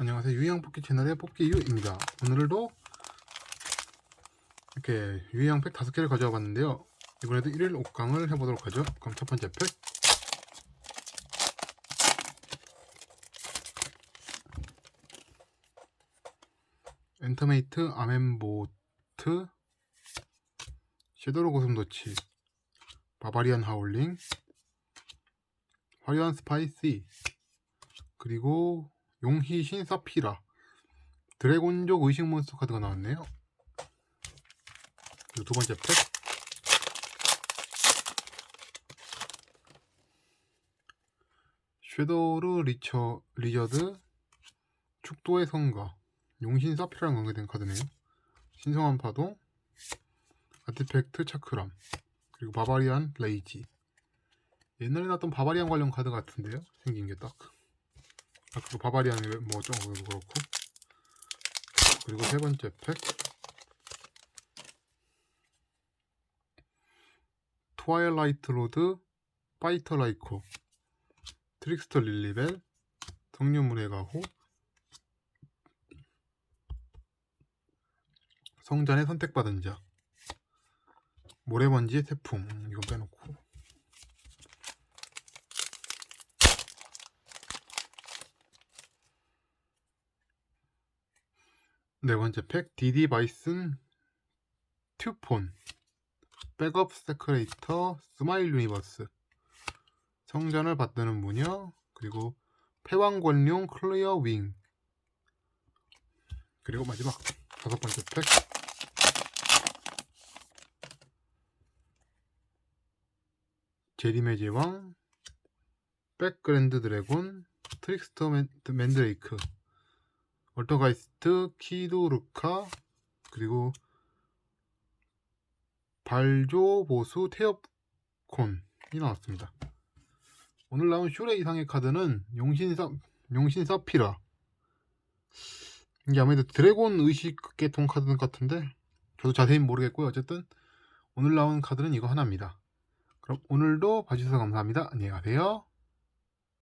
안녕하세요. 유희양 뽑기 채널의 뽑기 유입니다. 오늘도 이렇게 유희양 팩 다섯 개를 가져와 봤는데요. 이번에도 1일 5강을 해보도록 하죠. 그럼 첫 번째 팩. 엔터메이트 아멘보트 섀도우 고슴도치 바바리안 하울링 화려한 스파이시 그리고 용희 신사피라. 드래곤족 의식 몬스터 카드가 나왔네요. 두 번째 팩. 쉐도르 리처 리저드 축도의 성가. 용신 사피라랑 관계된 카드네요. 신성한 파도 아티팩트 차크람 그리고 바바리안 레이지. 옛날에 나왔던 바바리안 관련 카드 같은데요. 생긴 게 딱 아까 그 바바리안 뭐 어쩌고 그렇고. 그리고 세 번째 팩. 트와일라이트 로드 파이터 라이코 트릭스터 릴리벨 성류문의 가호 성전에 선택받은 자 모래먼지의 태풍. 음, 이거 빼놓고 네 번째 팩 디디 바이슨 튜폰 백업 세크레이터 스마일 유니버스. 성전을 받드는 무녀 그리고 패왕권룡 클리어 윙. 그리고 마지막 다섯 번째 팩. 제리메 제왕 백그랜드 드래곤 트릭스터 맨, 맨드레이크 얼터가이스트 키도르카 그리고 발조 보수 태엽콘이 나왔습니다. 오늘 나온 슈레 이상의 카드는 용신사 용신 사피라 이게 아무래도 드래곤 의식 계통 카드 같은데 저도 자세히 모르겠고요. 어쨌든 오늘 나온 카드는 이거 하나입니다. 그럼 오늘도 봐주셔서 감사합니다. 안녕히 가세요.